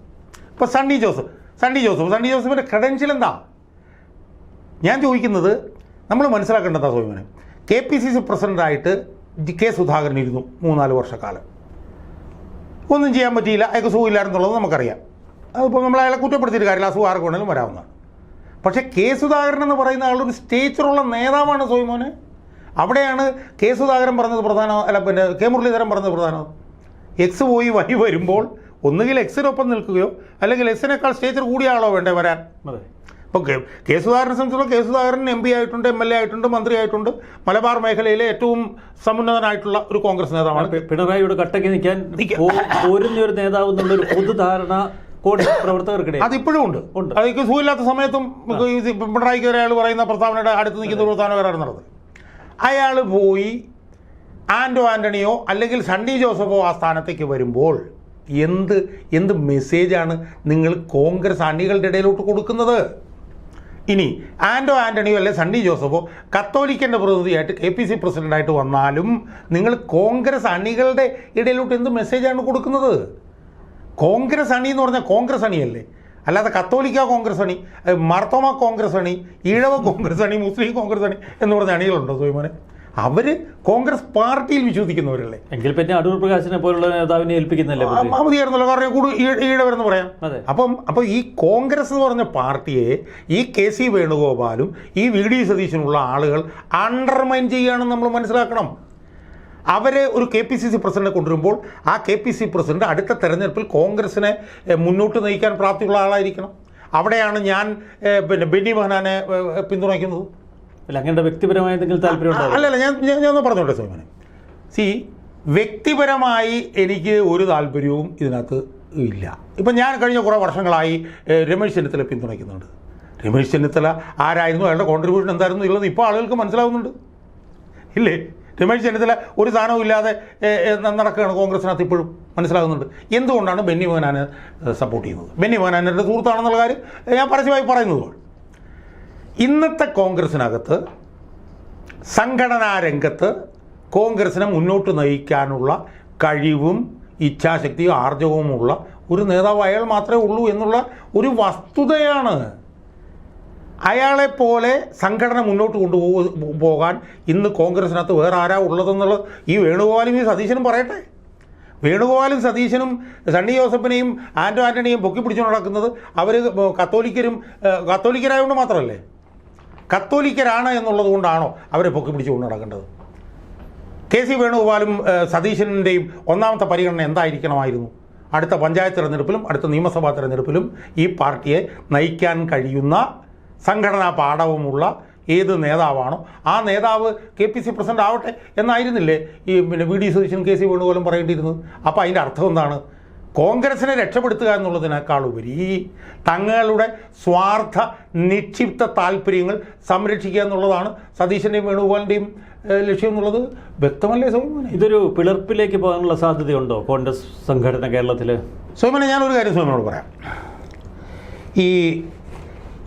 ഇപ്പോൾ സണ്ണി ജോസഫ് സണ്ണി ജോസഫ് സണ്ണി ജോസഫിന്റെ ക്രെഡൻഷ്യൽ എന്താ? ഞാൻ ചോദിക്കുന്നത് നമ്മൾ മനസ്സിലാക്കേണ്ടതാ സോമനെ കെ പി സി സി പ്രസിഡന്റായിട്ട് കെ സുധാകരൻ ഇരുന്നു മൂന്നാൽ വർഷക്കാലം. ഒന്നും ചെയ്യാൻ പറ്റിയില്ല അയാൾക്ക് സുഖമില്ലായിരുന്നുള്ളത് നമുക്കറിയാം. അതിപ്പോൾ നമ്മൾ അയാളെ കുറ്റപ്പെടുത്തിയിട്ട് കാര്യമില്ല അസുഖം ആർക്ക് വരാവുന്നതാണ്. പക്ഷേ കെ സുധാകരൻ എന്ന് പറയുന്ന ആളൊരു സ്റ്റേച്ചറുള്ള നേതാവാണ് സോയ്മോനെ. അവിടെയാണ് കെ സുധാകരൻ പറഞ്ഞത് പ്രധാനം അല്ല പിന്നെ കെ മുരളീധരൻ പറഞ്ഞത് പ്രധാനം. എക്സ് പോയി വൈ വരുമ്പോൾ ഒന്നുകിൽ എക്സിനൊപ്പം നിൽക്കുകയോ അല്ലെങ്കിൽ എക്സിനേക്കാൾ സ്റ്റേജിൽ കൂടിയ ആളോ വേണ്ടേ വരാൻ? അതെ. ഇപ്പോൾ കെ കെ സുധാകരനെ സംബന്ധിച്ചോളം കെ സുധാകരൻ എം പി ആയിട്ടുണ്ട് എം എൽ എ ആയിട്ടുണ്ട് മന്ത്രി ആയിട്ടുണ്ട്. മലബാർ മേഖലയിലെ ഏറ്റവും സമുന്നതനായിട്ടുള്ള ഒരു കോൺഗ്രസ് നേതാവാണ്. പിണറായിയുടെ കട്ടയ്ക്ക് നിൽക്കാൻ പോരുന്ന ഒരു നേതാവ് എന്നുള്ളൊരു പൊതുധാരണ കോൺഗ്രസ് പ്രവർത്തകർക്കിടയിൽ അതിപ്പോഴും ഉണ്ട്. ഉണ്ട്. അത് സുഖമില്ലാത്ത സമയത്തും പിണറായിക്ക് അയാൾ പറയുന്ന പ്രസ്താവനയുടെ അടുത്ത് നിൽക്കുന്ന ഒരു പ്രസ്താവന വേറെ നടന്നത്. അയാൾ പോയി ആൻഡോ ആന്റണിയോ അല്ലെങ്കിൽ സണ്ടി ജോസഫോ ആ സ്ഥാനത്തേക്ക് വരുമ്പോൾ എന്ത് എന്ത് മെസ്സേജാണ് നിങ്ങൾ കോൺഗ്രസ് അണികളുടെ ഇടയിലോട്ട് കൊടുക്കുന്നത്? ഇനി ആൻഡോ ആന്റണിയോ അല്ലെ സണ്ണി ജോസഫോ കത്തോലിക്കന്റെ പ്രതിനിധിയായിട്ട് കെ പി സി പ്രസിഡന്റായിട്ട് വന്നാലും നിങ്ങൾ കോൺഗ്രസ് അണികളുടെ ഇടയിലോട്ട് എന്ത് മെസ്സേജാണ് കൊടുക്കുന്നത്? കോൺഗ്രസ് അണി എന്ന് പറഞ്ഞാൽ കോൺഗ്രസ് അണിയല്ലേ? അല്ലാതെ കത്തോലിക്ക കോൺഗ്രസ് അണി മർത്തോമ കോൺഗ്രസ് അണി ഈഴവ കോൺഗ്രസ് അണി മുസ്ലിം കോൺഗ്രസ് അണി എന്ന് പറഞ്ഞ അണികളുണ്ടോ സോയ്മോനെ അവർ കോൺഗ്രസ് പാർട്ടിയിൽ വിശ്വസിക്കുന്നവരല്ലേ? എങ്കിൽ പിന്നെ അടൂർ പ്രകാശിനെ പോലുള്ള നേതാവിനെ ഏൽപ്പിക്കുന്നില്ലേ മതിയായിരുന്നല്ലോ കാരണം കൂടുതൽ ഈഴവരെന്ന് പറയാം. അപ്പം അപ്പോൾ ഈ കോൺഗ്രസ് എന്ന് പറഞ്ഞ പാർട്ടിയെ ഈ കെ സി വേണുഗോപാലും ഈ വി ഡി സതീശനുള്ള ആളുകൾ അണ്ടർമൈൻ ചെയ്യുകയാണെന്ന് നമ്മൾ മനസ്സിലാക്കണം. അവരെ ഒരു K P C C president കൊണ്ടുവരുമ്പോൾ ആ കെ പി സി പ്രസിഡന്റ് അടുത്ത തെരഞ്ഞെടുപ്പിൽ കോൺഗ്രസിനെ മുന്നോട്ട് നയിക്കാൻ പ്രാപ്തിയുള്ള ആളായിരിക്കണം. അവിടെയാണ് ഞാൻ പിന്നെ ബെന്നി മഹനാനെ പിന്തുണയ്ക്കുന്നത്. അല്ല അങ്ങനെ വ്യക്തിപരമായ എന്തെങ്കിലും താല്പര്യം അല്ല അല്ല ഞാൻ ഞാൻ ഒന്ന് പറഞ്ഞോട്ടെ സോമനെ. സി വ്യക്തിപരമായി എനിക്ക് ഒരു താല്പര്യവും ഇതിനകത്ത് ഇല്ല. ഇപ്പം ഞാൻ കഴിഞ്ഞ കുറേ വർഷങ്ങളായി രമേശ് ചെന്നിത്തല പിന്തുണയ്ക്കുന്നുണ്ട്. രമേശ് ചെന്നിത്തല ആരായിരുന്നു? അയാളുടെ കോൺട്രിബ്യൂഷൻ എന്തായിരുന്നു ഉള്ളത് ഇപ്പോൾ ആളുകൾക്ക് മനസ്സിലാവുന്നുണ്ട്. ഇല്ലേ? രമേശ് ചെന്നിത്തല ഒരു സ്ഥാനവും ഇല്ലാതെ നടക്കുകയാണ് കോൺഗ്രസിനകത്ത് ഇപ്പോഴും. മനസ്സിലാകുന്നുണ്ട്. എന്തുകൊണ്ടാണ് ബെന്നി മോഹനാനെ സപ്പോർട്ട് ചെയ്യുന്നത്? ബെന്നി മോഹനാൻ സുഹൃത്താണെന്നുള്ള കാര്യം ഞാൻ പരസ്യമായി പറയുന്നതുമാണ് ഇന്നത്തെ കോൺഗ്രസിനകത്ത് സംഘടനാ രംഗത്ത് കോൺഗ്രസിനെ മുന്നോട്ട് നയിക്കാനുള്ള കഴിവും ഇച്ഛാശക്തിയും ആർജവുമുള്ള ഒരു നേതാവ് അയാൾ മാത്രമേ ഉള്ളൂ എന്നുള്ള ഒരു വസ്തുതയാണ് അയാളെപ്പോലെ സംഘടന മുന്നോട്ട് കൊണ്ടുപോ പോകാൻ ഇന്ന് കോൺഗ്രസിനകത്ത് വേറെ ആരാ ഉള്ളതെന്നുള്ളത് ഈ വേണുഗോപാലും ഈ സതീശനും പറയട്ടെ. വേണുഗോപാലും സതീശനും സണ്ണി ജോസഫിനെയും ആന്റോ ആന്റണിയും പൊക്കി പിടിച്ചു നടക്കുന്നത് അവർ കത്തോലിക്കരും കത്തോലിക്കരായതുകൊണ്ട് മാത്രമല്ലേ? കത്തോലിക്കരാണ് എന്നുള്ളത് കൊണ്ടാണോ അവരെ പൊക്കി പിടിച്ചുകൊണ്ട് നടക്കേണ്ടത്? കെ സി വേണുഗോപാലും സതീശന്റെയും ഒന്നാമത്തെ പരിഗണന എന്തായിരിക്കണമായിരുന്നു? അടുത്ത പഞ്ചായത്ത് തിരഞ്ഞെടുപ്പിലും അടുത്ത നിയമസഭാ തിരഞ്ഞെടുപ്പിലും ഈ പാർട്ടിയെ നയിക്കാൻ കഴിയുന്ന സംഘടനാ പാഠവുമുള്ള ഏത് നേതാവാണോ ആ നേതാവ് കെ പി സി പ്രസിഡന്റ് ആവട്ടെ എന്നായിരുന്നില്ലേ ഈ പിന്നെ V D Satheesan K C വേണുഗോപാലും പറയേണ്ടിയിരുന്നത്? അപ്പോൾ അതിന്റെ അർത്ഥം എന്താണ്? കോൺഗ്രസിനെ രക്ഷപ്പെടുത്തുക എന്നുള്ളതിനേക്കാൾ ഉപരി തങ്ങളുടെ സ്വാർത്ഥ നിക്ഷിപ്ത താല്പര്യങ്ങൾ സംരക്ഷിക്കുക എന്നുള്ളതാണ് സതീശന്റെയും വേണുഗോപാലിന്റെയും ലക്ഷ്യം എന്നുള്ളത്. വ്യക്തമല്ലേ സൗമ്യനെ? ഇതൊരു പിളർപ്പിലേക്ക് പോകാനുള്ള സാധ്യതയുണ്ടോ കോൺഗ്രസ് സംഘടന കേരളത്തിൽ സൗമ്യനെ ഞാനൊരു കാര്യം സോമനോട് പറയാം. ഈ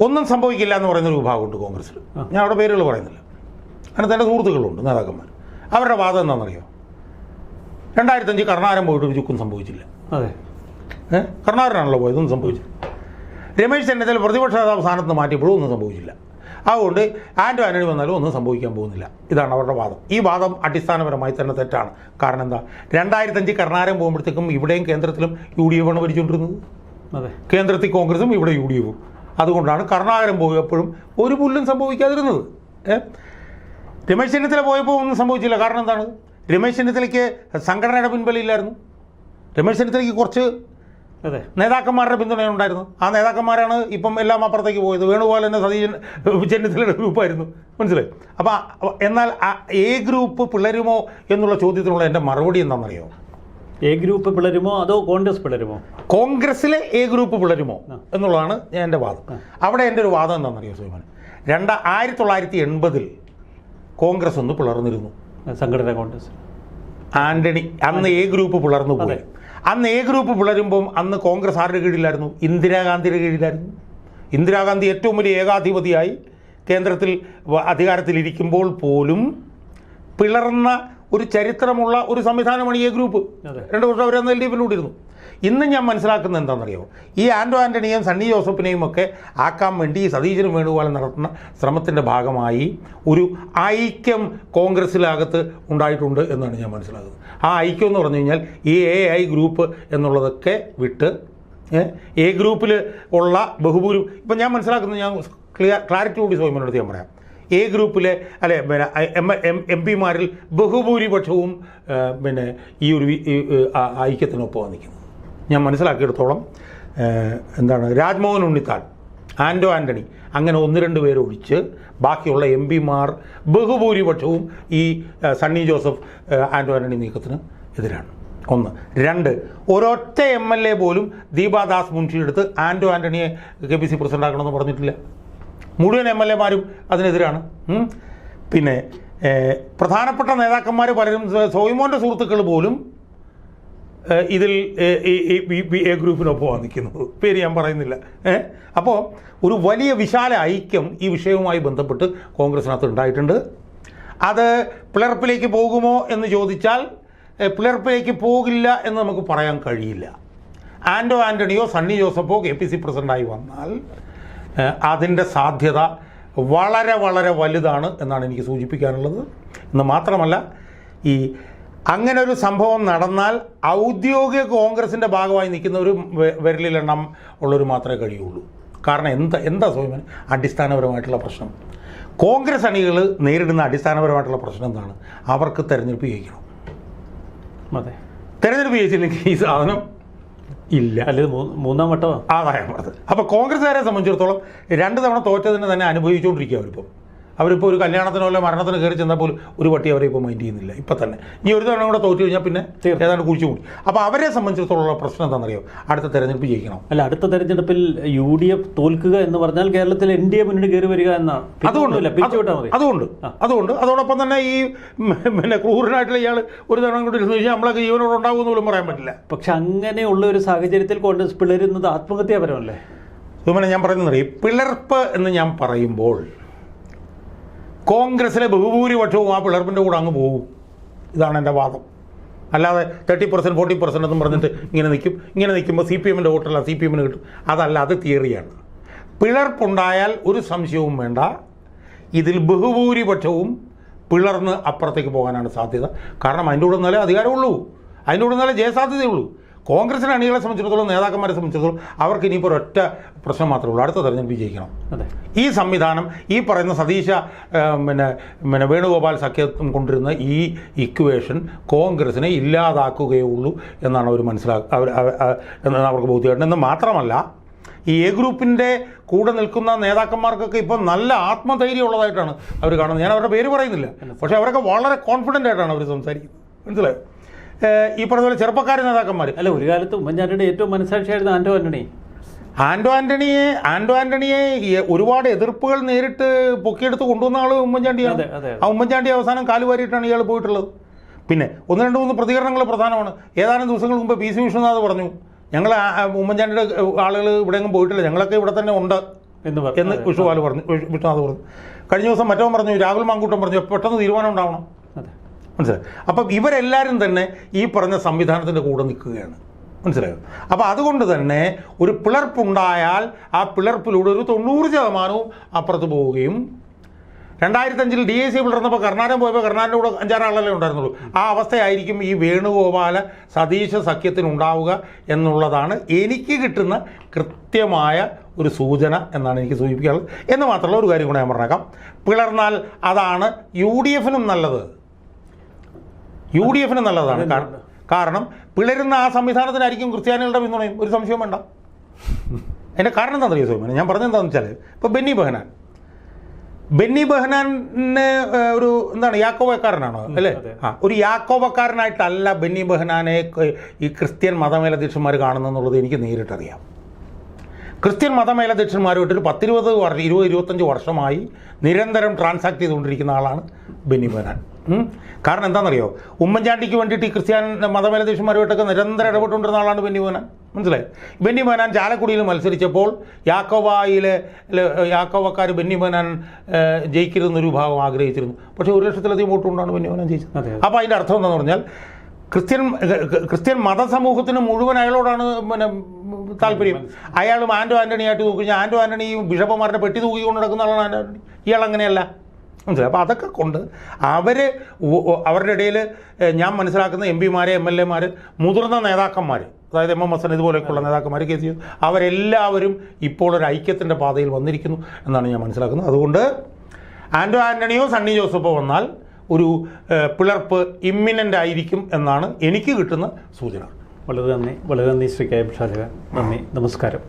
ഒന്നും സംഭവിക്കില്ല എന്ന് പറയുന്നൊരു വിഭാഗമുണ്ട് കോൺഗ്രസ്സിൽ ഞാൻ അവിടെ പേരുകൾ പറയുന്നില്ല. അങ്ങനെ തന്നെ സുഹൃത്തുക്കളുണ്ട് നേതാക്കന്മാർ അവരുടെ വാദം എന്താണെന്നറിയോ? രണ്ടായിരത്തഞ്ച് കർണാരം പോയിട്ട് ഒരു ചുക്കും സംഭവിച്ചില്ല. അതെ. ഏഹ് കർണാടനാണല്ലോ പോയത് ഒന്നും സംഭവിച്ചില്ല. രമേശ് ചെന്നിത്തല പ്രതിപക്ഷ നേതാവ് സ്ഥാനത്ത് മാറ്റിയപ്പോഴും ഒന്നും സംഭവിച്ചില്ല. അതുകൊണ്ട് ആൻഡോ ആന്റണി വന്നാലും ഒന്നും സംഭവിക്കാൻ പോകുന്നില്ല. ഇതാണ് അവരുടെ വാദം. ഈ വാദം അടിസ്ഥാനപരമായി തന്നെ തെറ്റാണ്. കാരണം എന്താ? രണ്ടായിരത്തഞ്ച് കർണാരം പോകുമ്പോഴത്തേക്കും ഇവിടെയും കേന്ദ്രത്തിലും യു ഡി എഫ് ആണ് ഭരിച്ചുകൊണ്ടിരുന്നത്. അതെ. കേന്ദ്രത്തിൽ കോൺഗ്രസും ഇവിടെ യു ഡി എഫും. അതുകൊണ്ടാണ് കർണാകരം പോയപ്പോഴും ഒരു പുല്ലും സംഭവിക്കാതിരുന്നത്. രമേശ് ചെന്നിത്തല പോയപ്പോൾ ഒന്നും സംഭവിച്ചില്ല. കാരണം എന്താണ്? രമേശ് ചെന്നിത്തലയ്ക്ക് സംഘടനയുടെ പിൻബലമില്ലായിരുന്നു രമേശ് ചെന്നിത്തലയ്ക്ക് കുറച്ച് അതെ. നേതാക്കന്മാരുടെ പിന്തുണയുണ്ടായിരുന്നു ആ നേതാക്കന്മാരാണ് ഇപ്പം എല്ലാം അപ്പുറത്തേക്ക് പോയത്. വേണുഗോപാൽ തന്നെ സതീശൻ ചെന്നിത്തലയുടെ ഗ്രൂപ്പായിരുന്നു. മനസ്സിലായി? അപ്പോൾ എന്നാൽ ആ എ ഗ്രൂപ്പ് പിളരുമോ എന്നുള്ള ചോദ്യത്തിനുള്ള എന്റെ മറുപടി എന്താണെന്നറിയോ? എ ഗ്രൂപ്പ് പിളരുമോ അതോ കോൺഗ്രസ് പിളരുമോ? കോൺഗ്രസ്സിലെ എ ഗ്രൂപ്പ് പിളരുമോ എന്നുള്ളതാണ് ഞാൻ എന്റെ വാദം. അവിടെ എന്റെ ഒരു വാദം എന്താണെന്നറിയോ സുഹൃമാൻ രണ്ട് ആയിരത്തി തൊള്ളായിരത്തി എൺപതിൽ കോൺഗ്രസ് ഒന്ന് പിളർന്നിരുന്നു. സംഘടന കോൺഗ്രസ്. ആന്റണി അന്ന് എ ഗ്രൂപ്പ് പിളർന്നു പോയി. അന്ന് എ ഗ്രൂപ്പ് പിളരുമ്പം അന്ന് കോൺഗ്രസ് ആരുടെ കീഴിലായിരുന്നു? ഇന്ദിരാഗാന്ധിയുടെ കീഴിലായിരുന്നു. ഇന്ദിരാഗാന്ധി ഏറ്റവും വലിയ ഏകാധിപതിയായി കേന്ദ്രത്തിൽ അധികാരത്തിലിരിക്കുമ്പോൾ പോലും പിളർന്ന ഒരു ചരിത്രമുള്ള ഒരു സംവിധാനമാണ് ഈ എ ഗ്രൂപ്പ്. രണ്ട് വർഷം അവരന്ന് എൽ ഡി എഫിലൂടെ ഇരുന്നു ഇന്ന് ഞാൻ മനസ്സിലാക്കുന്നത് എന്താണെന്നറിയോ? ഈ ആൻഡോ ആന്റണിയും സണ്ണി ജോസഫിനെയും ഒക്കെ ആക്കാൻ വേണ്ടി ഈ സതീശനും വേണുഗോപാലും നടത്തുന്ന ശ്രമത്തിന്റെ ഭാഗമായി ഒരു ഐക്യം കോൺഗ്രസിലകത്ത് ഉണ്ടായിട്ടുണ്ട് എന്നാണ് ഞാൻ മനസ്സിലാക്കുന്നത്. ആ ഐക്യം എന്ന് പറഞ്ഞു കഴിഞ്ഞാൽ ഈ എ ഐ ഗ്രൂപ്പ് എന്നുള്ളതൊക്കെ വിട്ട് എ ഗ്രൂപ്പിൽ ഉള്ള ബഹുഭൂരി ഇപ്പം ഞാൻ മനസ്സിലാക്കുന്നത് ഞാൻ ക്ലിയർ ക്ലാരിറ്റി കൂടി സോമനടുത്ത് ഞാൻ പറയാം. എ ഗ്രൂപ്പിലെ അല്ലെ പിന്നെ എം എം പിമാരിൽ ബഹുഭൂരിപക്ഷവും പിന്നെ ഈ ഒരു ഐക്യത്തിനൊപ്പമാണ് നിൽക്കുന്നത് ഞാൻ മനസ്സിലാക്കിയെടുത്തോളം എന്താണ് രാജ്മോഹൻ ഉണ്ണിത്താൻ ആന്റോ ആന്റണി അങ്ങനെ ഒന്ന് രണ്ട് പേരൊഴിച്ച് ബാക്കിയുള്ള എം പിമാർ ബഹുഭൂരിപക്ഷവും ഈ സണ്ണി ജോസഫ് ആന്റോ ആന്റണി നീക്കത്തിന് എതിരാണ്. ഒന്ന്. രണ്ട്. ഒരൊറ്റ എം എൽ എ പോലും ദീപാദാസ് മുൻഷിയെടുത്ത് ആൻഡോ ആന്റണിയെ കെ പി സി പ്രസിഡന്റ് ആക്കണമെന്ന് പറഞ്ഞിട്ടില്ല. മുഴുവൻ എം എൽ എമാരും അതിനെതിരാണ്. പിന്നെ പ്രധാനപ്പെട്ട നേതാക്കന്മാർ പലരും സോയിമോന്റെ സുഹൃത്തുക്കൾ പോലും ഇതിൽ എ ഗ്രൂപ്പിനൊപ്പമാണ് നിൽക്കുന്നത്. പേര് ഞാൻ പറയുന്നില്ല. അപ്പോൾ ഒരു വലിയ വിശാല ഐക്യം ഈ വിഷയവുമായി ബന്ധപ്പെട്ട് കോൺഗ്രസിനകത്ത് ഉണ്ടായിട്ടുണ്ട്. അത് പിളർപ്പിലേക്ക് പോകുമോ എന്ന് ചോദിച്ചാൽ പിളർപ്പിലേക്ക് പോകില്ല എന്ന് നമുക്ക് പറയാൻ കഴിയില്ല. ആൻഡോ ആന്റണിയോ സണ്ണി ജോസഫോ കെ പി സി പ്രസിഡന്റായി വന്നാൽ അതിന്റെ സാധ്യത വളരെ വളരെ വലുതാണ് എന്നാണ് എനിക്ക് സൂചിപ്പിക്കാനുള്ളത്. എന്ന് മാത്രമല്ല ഈ അങ്ങനെ ഒരു സംഭവം നടന്നാൽ ഔദ്യോഗിക കോൺഗ്രസിന്റെ ഭാഗമായി നിൽക്കുന്ന ഒരു വിരലിലെണ്ണം ഉള്ളൊരു മാത്രമേ കഴിയുള്ളൂ. കാരണം എന്താ എന്താ സ്വയം അടിസ്ഥാനപരമായിട്ടുള്ള പ്രശ്നം. കോൺഗ്രസ് അണികൾ നേരിടുന്ന അടിസ്ഥാനപരമായിട്ടുള്ള പ്രശ്നം എന്താണ്? അവർക്ക് തെരഞ്ഞെടുപ്പ് ജയിക്കണം. അതെ. തെരഞ്ഞെടുപ്പ് ജയിച്ചില്ലെങ്കിൽ ഈ സാധനം ഇല്ല. അല്ല മൂന്നാം വട്ടമാണ് ആദായം അപ്പൊ അപ്പോൾ കോൺഗ്രസ്സുകാരെ സംബന്ധിച്ചിടത്തോളം രണ്ട് തവണ തോറ്റതിന് തന്നെ അനുഭവിച്ചുകൊണ്ടിരിക്കുക അവരിപ്പം. അവരിപ്പോൾ ഒരു കല്യാണത്തിനോ അല്ലെ മരണത്തിന് കയറി ചെന്നാൽ പോലും ഒരു പട്ടി അവരെ ഇപ്പോൾ മൈൻഡ് ചെയ്യുന്നില്ല. ഇപ്പം തന്നെ. ഇനി ഒരു തവണ കൂടെ തോറ്റു കഴിഞ്ഞാൽ പിന്നെ. ഏതാണ്ട് കുഴിച്ചു കൂടി. അപ്പോൾ അവരെ സംബന്ധിച്ചിടത്തോളം പ്രശ്നം എന്താണെന്നറിയോ? അടുത്ത തെരഞ്ഞെടുപ്പ് ജയിക്കണം. അല്ല അടുത്ത തെരഞ്ഞെടുപ്പിൽ യു ഡി എഫ് തോൽക്കുക എന്ന് പറഞ്ഞാൽ കേരളത്തിൽ എൻ ഡി എ മുന്നിട്ട് കയറി വരിക എന്നാണ്. അതുകൊണ്ട്. അതുകൊണ്ട്. അതുകൊണ്ട്. അതോടൊപ്പം തന്നെ ഈ പിന്നെ ക്രൂരനായിട്ടുള്ള ഇയാൾ ഒരു തവണ കൂടി ഇരുന്ന് കഴിഞ്ഞാൽ നമ്മളൊക്കെ ജീവനോട് ഉണ്ടാകുമെന്ന് പോലും പറയാൻ പറ്റില്ല. പക്ഷെ അങ്ങനെയുള്ള ഒരു സാഹചര്യത്തിൽ കോൺഗ്രസ് പിളരുന്നത് ആത്മഹത്യാപരമല്ലേ? അതുപോലെ ഞാൻ പറയുന്നത് പിളർപ്പ് എന്ന് ഞാൻ പറയുമ്പോൾ കോൺഗ്രസിലെ ബഹുഭൂരിപക്ഷവും ആ പിളർപ്പിന്റെ കൂടെ അങ്ങ് പോകും. ഇതാണ് എന്റെ വാദം. അല്ലാതെ തേർട്ടി പെർസെന്റ് ഫോർട്ടി പെർസെന്റ് എന്നും പറഞ്ഞിട്ട് ഇങ്ങനെ നിൽക്കും ഇങ്ങനെ നിൽക്കുമ്പോൾ സി പി എമ്മിന്റെ വോട്ടല്ല സി പി എമ്മിന് കിട്ടും. അതല്ല അത് തിയറിയാണ്. പിളർപ്പുണ്ടായാൽ ഒരു സംശയവും വേണ്ട. ഇതിൽ ബഹുഭൂരിപക്ഷവും പിളർന്ന് അപ്പുറത്തേക്ക് പോകാനാണ് സാധ്യത. കാരണം അതിന്റെ കൂടെ നിന്നാലേ അധികാരമുള്ളൂ. അതിന്റെ കൂടെ നിന്നാലേ ജയസാധ്യതയുള്ളൂ. കോൺഗ്രസിന് അണികളെ സംബന്ധിച്ചിടത്തോളം നേതാക്കന്മാരെ സംബന്ധിച്ചിടത്തോളം അവർക്ക് ഇനിയിപ്പോൾ ഒരൊറ്റ പ്രശ്നം മാത്രമേ ഉള്ളൂ. അടുത്ത തെരഞ്ഞെടുപ്പ് വിജയിക്കണം ഈ സംവിധാനം ഈ പറയുന്ന സതീശ പിന്നെ പിന്നെ വേണുഗോപാൽ സഖ്യം കൊണ്ടിരുന്ന ഈ ഇക്വേഷൻ കോൺഗ്രസിനെ ഇല്ലാതാക്കുകയേ ഉള്ളൂ എന്നാണ് അവർ മനസ്സിലാക്കുക അവർ അവ- അവ- എന്നാണ് അവർക്ക് ബോധ്യമായിട്ടുണ്ട് മാത്രമല്ല ഈ എ ഗ്രൂപ്പിന്റെ കൂടെ നിൽക്കുന്ന നേതാക്കന്മാർക്കൊക്കെ ഇപ്പം നല്ല ആത്മധൈര്യം ഉള്ളതായിട്ടാണ് അവർ കാണുന്നത്. ഞാൻ അവരുടെ പേര് പറയുന്നില്ല. പക്ഷേ അവരൊക്കെ വളരെ കോൺഫിഡന്റ് ആയിട്ടാണ് അവർ സംസാരിക്കുന്നത്. മനസ്സിലായോ? ഈ പറഞ്ഞ പോലെ ചെറുപ്പക്കാരൻ നേതാക്കന്മാർ അല്ല ഒരു കാലത്ത് ഉമ്മൻചാണ്ടിയുടെ ഏറ്റവും മനസ്സാക്ഷിയായിരുന്നു ആന്റോ ആന്റണി ആൻഡോ ആന്റണിയെ ആൻഡോ ആന്റണിയെ ഒരുപാട് എതിർപ്പുകൾ നേരിട്ട് പൊക്കിയെടുത്ത് കൊണ്ടുവന്ന ആൾ ഉമ്മൻചാണ്ടിയാണ്. ആ ഉമ്മൻചാണ്ടി അവസാനം കാലുവാരിയിട്ടാണ് ഇയാൾ പോയിട്ടുള്ളത് പിന്നെ ഒന്ന് രണ്ട് മൂന്ന് പ്രതികരണങ്ങൾ പ്രധാനമാണ് ഏതാനും ദിവസങ്ങൾ മുമ്പ് പി സി വിശ്വനാഥ് പറഞ്ഞു ഞങ്ങൾ ഉമ്മൻചാണ്ടിയുടെ ആളുകൾ ഇവിടെയെങ്കിലും പോയിട്ടില്ല ഞങ്ങളൊക്കെ ഇവിടെ തന്നെ ഉണ്ട് എന്ന് പറഞ്ഞു എന്ന് വിഷ്ണുപാൽ പറഞ്ഞു വിഷ്ണുനാഥ് വിശ്വനാഥ് പറഞ്ഞു കഴിഞ്ഞ ദിവസം മറ്റവൻ പറഞ്ഞു രാഹുൽ മാങ്കൂട്ടം പറഞ്ഞു പെട്ടെന്ന് തീരുമാനം ഉണ്ടാവണം മനസ്സിലായോ? അപ്പം ഇവരെല്ലാവരും തന്നെ ഈ പറഞ്ഞ സംവിധാനത്തിന്റെ കൂടെ നിൽക്കുകയാണ്. മനസ്സിലായോ? അപ്പോൾ അതുകൊണ്ട് തന്നെ ഒരു പിളർപ്പുണ്ടായാൽ ആ പിളർപ്പിലൂടെ ഒരു തൊണ്ണൂറ് ശതമാനവും അപ്പുറത്ത് പോവുകയും രണ്ടായിരത്തഞ്ചിൽ ഡി എ സി പിളർന്നപ്പോൾ കർണാടകം പോയപ്പോൾ കർണാടകം കൂടെ അഞ്ചാറാളല്ലേ ഉണ്ടായിരുന്നുള്ളൂ. ആ അവസ്ഥയായിരിക്കും ഈ വേണുഗോപാല സതീശ സഖ്യത്തിനുണ്ടാവുക എന്നുള്ളതാണ് എനിക്ക് കിട്ടുന്ന കൃത്യമായ ഒരു സൂചന എന്നാണ് എനിക്ക് സൂചിപ്പിക്കാനുള്ളത്. എന്ന് മാത്രമല്ല ഒരു കാര്യം കൂടെ ഞാൻ പറഞ്ഞേക്കാം. പിളർന്നാൽ അതാണ് യു ഡി എഫിനും നല്ലത്. യു ഡി എഫിന് നല്ലതാണ് കാരണം പിളരുന്ന ആ സംവിധാനത്തിനായിരിക്കും ക്രിസ്ത്യാനികളുടെ പിന്തുണയും. ഒരു സംശയം വേണ്ട. അതിന്റെ കാരണം എന്താ അറിയോ സോമന ഞാൻ പറഞ്ഞത് എന്താണെന്ന് വെച്ചാൽ ഇപ്പോൾ ബെന്നി ബെഹനാൻ. ബെന്നി ബെഹനാനെ ഒരു എന്താണ് യാക്കോബക്കാരനാണോ? അല്ലേ. ആ ഒരു യാക്കോബക്കാരനായിട്ടല്ല ബെന്നി ബെഹനാനെ ഈ ക്രിസ്ത്യൻ മതമേലധ്യക്ഷന്മാർ കാണുന്നെന്നുള്ളത് എനിക്ക് നേരിട്ടറിയാം. ക്രിസ്ത്യൻ മതമേലധ്യക്ഷന്മാരുമായിട്ട് ഒരു പത്തിരുപത് വർഷം ഇരുപത് ഇരുപത്തഞ്ച് വർഷമായി നിരന്തരം ട്രാൻസാക്ട് ചെയ്തുകൊണ്ടിരിക്കുന്ന ആളാണ് ബെന്നി ബെഹനാൻ. കാരണം എന്താണെന്നറിയോ? ഉമ്മൻചാണ്ടിക്ക് വേണ്ടിയിട്ട് ഈ ക്രിസ്ത്യൻ മതമേലധ്യക്ഷന്മാരുമായിട്ടൊക്കെ നിരന്തരം ഇടപെട്ടുകൊണ്ടിരുന്ന ആളാണ് ബെന്നി മോനാൻ. മനസ്സിലായി? ബെന്നി മോനാൻ ചാലക്കുടിയിൽ മത്സരിച്ചപ്പോൾ യാക്കോബായിലെ യാക്കോവക്കാർ യാക്കോബക്കാർ ബെന്നി മോനാൻ ജയിക്കരുതെന്നൊരു വിഭാഗം ആഗ്രഹിച്ചിരുന്നു. പക്ഷേ ഒരു ലക്ഷത്തിലധികം വോട്ട് കൊണ്ടാണ് ബെന്നി മോനാൻ ജയിച്ചത്. അപ്പോൾ അതിന്റെ അർത്ഥം എന്താണെന്ന് പറഞ്ഞാൽ ക്രിസ്ത്യൻ ക്രിസ്ത്യൻ മതസമൂഹത്തിന് മുഴുവൻ അയാളോടാണ് പിന്നെ താല്പര്യം. അയാളും ആൻഡോ ആന്റണി ആയിട്ട് നോക്കി കഴിഞ്ഞാൽ ആൻഡോ ആന്റണി ബിഷപ്പന്മാരുടെ പെട്ടി തൂക്കിക്കൊണ്ട് നടക്കുന്ന ആളാണ് ആന്റോ ആന്റണി ഇയാൾ അങ്ങനെയല്ല. മനസ്സിലായി അപ്പോൾ അതൊക്കെ കൊണ്ട് അവർ അവരുടെ ഇടയിൽ ഞാൻ മനസ്സിലാക്കുന്ന എം പിമാരെ എം എൽ എമാർ മുതിർന്ന നേതാക്കന്മാർ അതായത് എം എം ഹസൻ ഇതുപോലെയൊക്കെയുള്ള നേതാക്കന്മാർ കെ സി അവരെല്ലാവരും ഇപ്പോൾ ഒരു ഐക്യത്തിന്റെ പാതയിൽ വന്നിരിക്കുന്നു എന്നാണ് ഞാൻ മനസ്സിലാക്കുന്നത്. അതുകൊണ്ട് ആൻഡോ ആന്റണിയോ സണ്ണി ജോസഫോ വന്നാൽ ഒരു പിളർപ്പ് ഇമ്മിനന്റ് ആയിരിക്കും എന്നാണ് എനിക്ക് കിട്ടുന്ന സൂചന. വളരെ നന്ദി. വളരെ നന്ദി ശ്രീ കെ എം ഷാജക നന്ദി. നമസ്കാരം.